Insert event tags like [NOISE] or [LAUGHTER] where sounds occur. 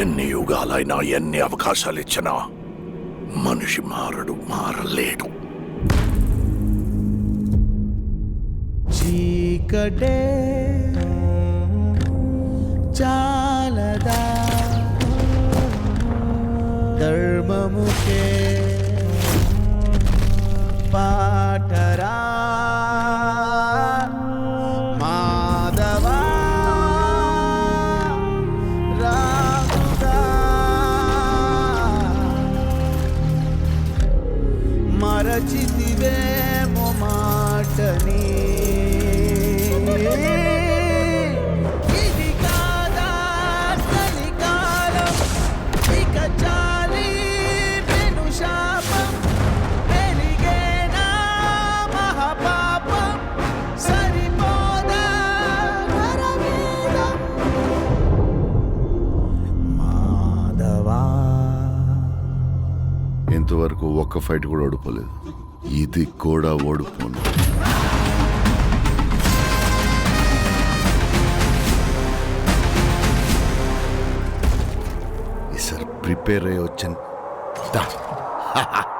ఎన్ని యుగాలైనా ఎన్ని అవకాశాలు ఇచ్చినా మనిషి మారడు మారలేడు. చీకటే చాలదా? ధర్మము మరచితివేమో మాట ఇంతవరకు ఒక్క ఫైట్ కూడా ఓడిపోలేదు. ఇది కూడా ఓడిపోను. ఈసారి ప్రిపేర్ అయ్యి వచ్చాను [LAUGHS]